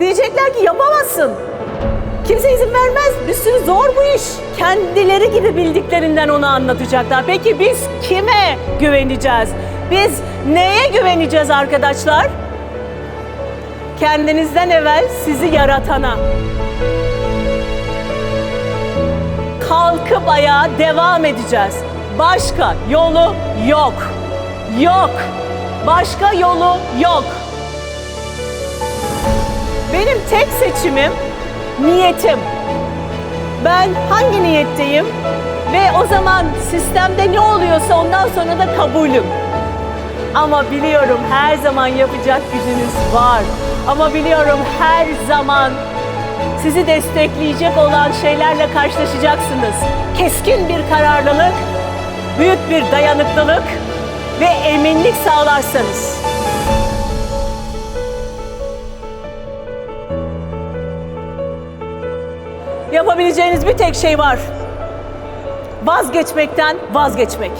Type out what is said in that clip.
Diyecekler ki yapamazsın. Kimse izin vermez. Bir sürü zor bu iş. Kendileri gibi bildiklerinden onu anlatacaklar. Peki biz kime güveneceğiz? Biz neye güveneceğiz arkadaşlar? Kendinizden evvel sizi yaratana. Kalkıp ayağa devam edeceğiz. Başka yolu yok. Yok. Başka yolu yok. Tek seçimim niyetim. Ben hangi niyetteyim? Ve o zaman sistemde ne oluyorsa ondan sonra da kabulüm. Ama biliyorum her zaman yapacak gücünüz var. Ama biliyorum her zaman sizi destekleyecek olan şeylerle karşılaşacaksınız. Keskin bir kararlılık, büyük bir dayanıklılık ve eminlik sağlarsanız. Yapabileceğiniz bir tek şey var. Vazgeçmekten vazgeçmek.